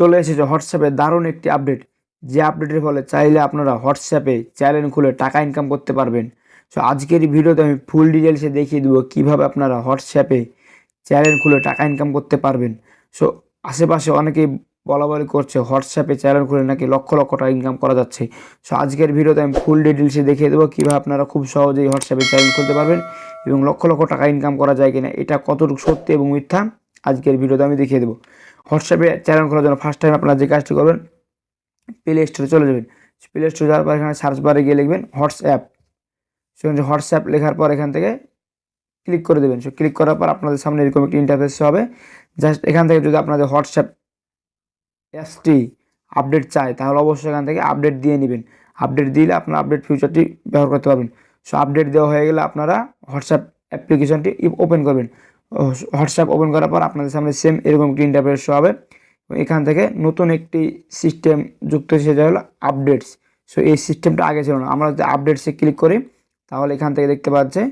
চলে এসেছে হোয়াটসঅ্যাপে দারুণ একটি আপডেট। যে আপডেটের ফলে চাইলে আপনারা হোয়াটসঅ্যাপে চ্যানেল খুলে টাকা ইনকাম করতে পারবেন। সো আজকের ভিডিওতে আমি ফুল ডিটেলসে দেখিয়ে দেবো কীভাবে আপনারা হোয়াটসঅ্যাপে চ্যানেল খুলে টাকা ইনকাম করতে পারবেন। সো আশেপাশে অনেকেই বলা বলি করছে হোয়াটসঅ্যাপে চ্যানেল খুলে নাকি লক্ষ লক্ষ টাকা ইনকাম করা যাচ্ছে। সো আজকের ভিডিওতে আমি ফুল ডিটেলসে দেখিয়ে দেবো কীভাবে আপনারা খুব সহজেই হোয়াটসঅ্যাপে চ্যানেল খুলতে পারবেন এবং লক্ষ লক্ষ টাকা ইনকাম করা যায় কিনা, এটা কতটুকু সত্যি এবং মিথ্যা, আজকের ভিডিওতে আমি দেখিয়ে দেবো। হোয়াটসঅ্যাপে চ্যানেল খোলার জন্য ফার্স্ট টাইম আপনারা যে কাজটি করবেন প্লে স্টোরে চলে যাবেন। প্লে স্টোরে যাওয়ার পর এখানে সার্চ বারে গিয়ে লিখবেন হোয়াটসঅ্যাপ। সেখানে হোয়াটসঅ্যাপ লেখার পর এখান থেকে ক্লিক করে দেবেন। সো ক্লিক করার পর আপনাদের সামনে এরকম একটি ইন্টারফেস হবে। জাস্ট এখান থেকে যদি আপনাদের হোয়াটসঅ্যাপ অ্যাপসটি আপডেট চায়, তাহলে অবশ্যই এখান থেকে আপডেট দিয়ে নেবেন। আপডেট দিলে আপনার আপডেট ফিউচারটি ব্যবহার করতে পারবেন। সো আপডেট দেওয়া হয়ে গেলে আপনারা হোয়াটসঅ্যাপ অ্যাপ্লিকেশনটি ওপেন করবেন। হোয়াটসঅ্যাপ ওপেন করার পর আপনাদের সামনে সেম এরকম একটি ইন্টারফেস হবে। এখান থেকে নতুন একটি সিস্টেম যুক্ত হয়েছে, সেটা হলো আপডেটস সো এই সিস্টেমটা আগে ছিল না। আমরা যদি আপডেটসে ক্লিক করি, তাহলে এখান থেকে দেখতে পাচ্ছে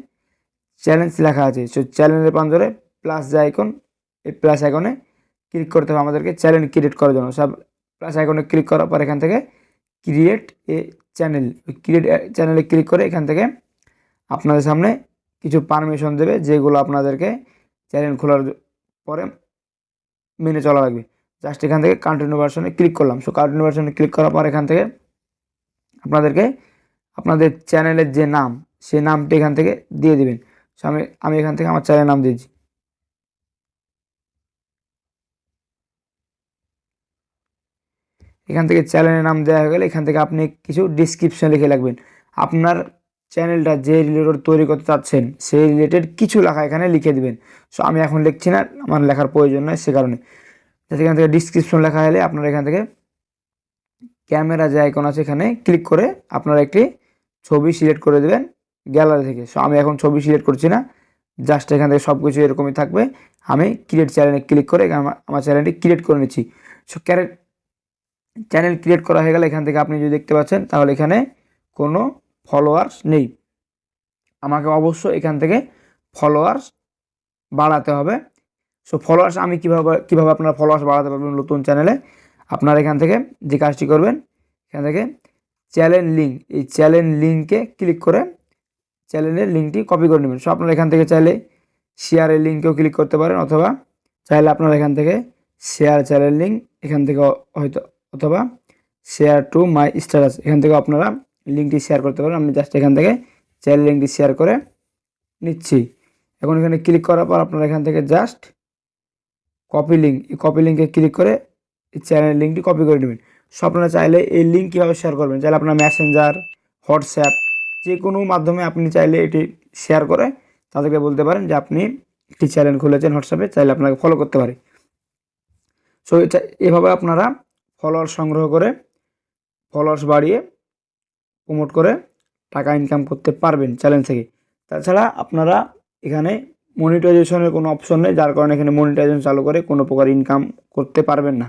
চ্যালেঞ্জ লেখা আছে। সো চ্যালেঞ্জের পাঞ্জরে প্লাস যে আইকন এই প্লাস আইকনে ক্লিক করতে হবে আমাদেরকে চ্যানেল ক্রিয়েট করার জন্য। সব প্লাস আইকনে ক্লিক করার পর এখান থেকে ক্রিয়েট এ চ্যানেল ক্রিয়েট চ্যানেলে ক্লিক করে এখান থেকে আপনাদের সামনে কিছু পারমিশন দেবে, যেগুলো আপনাদেরকে চ্যানেল খোলার পরে মেনে চলা লাগবে। জাস্ট এখান থেকে কন্টিনিউ ভার্সনে ক্লিক করলাম। সো কন্টিনিউ ভার্সনে ক্লিক করার পর এখান থেকে আপনাদেরকে, আপনাদের চ্যানেলের যে নাম, সেই নামটি এখান থেকে দিয়ে দিবেন। সো আমি আমি এখান থেকে আমার চ্যানেলের নাম দিয়েছি। এখান থেকে চ্যানেলের নাম দেওয়া হয়ে গেলে এখান থেকে আপনি কিছু ডিসক্রিপশন লিখে রাখবেন। আপনার চ্যানেলটা যে রিলেটেড তৈরি করতে চাচ্ছেন, সেই রিলেটেড কিছু লেখা এখানে লিখে দিবেন। সো আমি এখন লিখছি না, আমার লেখার প্রয়োজন নয় সে কারণে। এখান থেকে ডিসক্রিপশন লেখা হলে আপনারা এখান থেকে ক্যামেরা যে আইকন আছে এখানে ক্লিক করে আপনারা একটি ছবি সিলেক্ট করে দেবেন গ্যালারি থেকে। সো আমি এখন ছবি সিলেক্ট করছি না জাস্ট এখান থেকে সব কিছু এরকমই থাকবে। আমি ক্রিয়েট চ্যানেলে ক্লিক করে আমার চ্যানেলটি ক্রিয়েট করে নিচ্ছি। সো ক্যারেট চ্যানেল ক্রিয়েট করা হয়ে গেলে এখান থেকে আপনি যদি দেখতে পাচ্ছেন, তাহলে এখানে কোনো ফলোয়ার্স নেই। আমাকে অবশ্য এখান থেকে ফলোয়ার্স বাড়াতে হবে। সো ফলোয়ার্স আমি কীভাবে কীভাবে আপনারা ফলোয়ার্স বাড়াতে পারবেন নতুন চ্যানেলে আপনারা এখান থেকে যে কাজটি করবেন, এখান থেকে চ্যানেল লিঙ্ক এই চ্যানেল লিঙ্কে ক্লিক করে চ্যানেলের লিঙ্কটি কপি করে নেবেন। সো আপনারা এখান থেকে চাইলে শেয়ারের লিঙ্কেও ক্লিক করতে পারেন, অথবা চাইলে আপনারা এখান থেকে শেয়ার চ্যানেল লিঙ্ক এখান থেকে হয়তো, অথবা শেয়ার টু মাই স্ট্যাটাস এখান থেকে আপনারা লিঙ্কটি শেয়ার করতে পারেন। আমি জাস্ট এখান থেকে চ্যানেল লিঙ্কটি শেয়ার করে নিচ্ছি। এখন এখানে ক্লিক করার পর আপনারা এখান থেকে জাস্ট কপি লিঙ্ক এই কপি লিঙ্কে ক্লিক করে এই চ্যানেল লিঙ্কটি কপি করে নেবেন। সো আপনারা চাইলে এই লিঙ্ক কীভাবে শেয়ার করবেন? চাইলে আপনার মেসেঞ্জার হোয়াটসঅ্যাপ যে কোনো মাধ্যমে আপনি চাইলে এটি শেয়ার করে তাদেরকে বলতে পারেন যে আপনি একটি চ্যানেল খুলেছেন হোয়াটসঅ্যাপে চাইলে আপনাকে ফলো করতে পারে। সো এভাবে আপনারা ফলোয়ার্স সংগ্রহ করে ফলোয়ার্স বাড়িয়ে প্রমোট করে টাকা ইনকাম করতে পারবেন চ্যানেল থেকে। তাছাড়া আপনারা এখানে মনিটাইজেশনের কোনো অপশন নেই, যার কারণে এখানে মনিটাইজেশন চালু করে কোনো প্রকার ইনকাম করতে পারবেন না।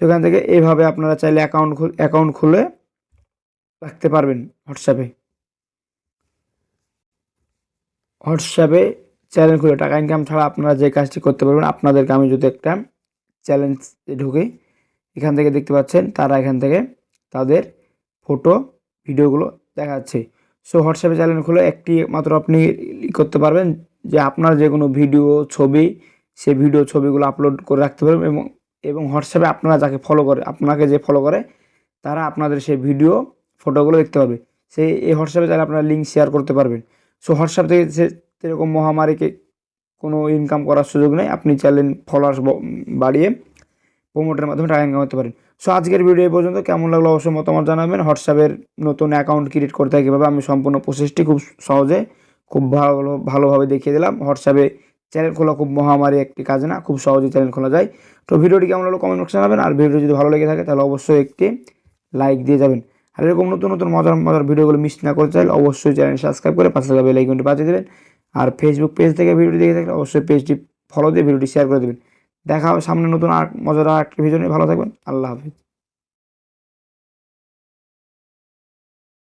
সেখান থেকে এভাবে আপনারা চাইলে অ্যাকাউন্ট অ্যাকাউন্ট খুলে রাখতে পারবেন হোয়াটসঅ্যাপে হোয়াটসঅ্যাপে চ্যালেঞ্জ খুলে টাকা ইনকাম ছাড়া আপনারা যে কাজটি করতে পারবেন, আপনাদেরকে আমি যদি একটা চ্যালেঞ্জ ঢুকে, এখান থেকে দেখতে পাচ্ছেন, তারা এখান থেকে তাদের ফটো ভিডিওগুলো দেখাচ্ছে। সো হোয়াটসঅ্যাপে চ্যানেল খুলে একটি মাত্র আপনি করতে পারবেন যে আপনার যে কোনো ভিডিও ছবি, সে ভিডিও ছবিগুলো আপলোড করে রাখতে পারবেন এবং এবং হোয়াটসঅ্যাপে আপনারা যাকে ফলো করে, আপনাকে যে ফলো করে, তারা আপনাদের সেই ভিডিও ফটোগুলো দেখতে পাবে সেই এই হোয়াটসঅ্যাপে চাইলে আপনারা লিঙ্ক শেয়ার করতে পারবেন। সো হোয়াটসঅ্যাপ থেকে সে এরকম মহামারীকে কোনো ইনকাম করার সুযোগ নেই। আপনি চাইলেন ফলোয়ার্স বাড়িয়ে প্রোমোটের মাধ্যমে টাকা ইনকাম করতে পারেন। সো আজকের ভিডিও পর্যন্ত। কেমন লাগল অবশ্যই মতামত জানাবেন। হোয়াটসঅ্যাপের নতুন অ্যাকাউন্ট ক্রিয়েট করতে হয় কীভাবে আমি সম্পূর্ণ প্রসেসটি খুব সহজে, খুব ভালো, ভালোভাবে দেখিয়ে দিলাম। হোয়াটসঅ্যাপে চ্যানেল খোলা খুব মহামারী একটি কাজ না, খুব সহজে চ্যানেল খোলা যায়। তো ভিডিওটি কেমন হলো কমেন্ট বক্সে জানাবেন। আর ভিডিও যদি ভালো লেগে থাকে, তাহলে অবশ্যই একটি লাইক দিয়ে যাবেন। আর এরকম নতুন নতুন মজার মজার ভিডিওগুলো মিস না করতে চাইলে অবশ্যই চ্যানেল সাবস্ক্রাইব করে পাশে থাকা বেল বাজিয়ে দেবেন। আর ফেসবুক পেজ থেকে ভিডিওটি দেখে থাকলে অবশ্যই পেজটি ফলো দিয়ে ভিডিওটি শেয়ার করে দেবেন। দেখা হবে সামনে নতুন আর মজাদার একটি ভিডিও ভালো থাকবেন। আল্লাহ হাফিজ।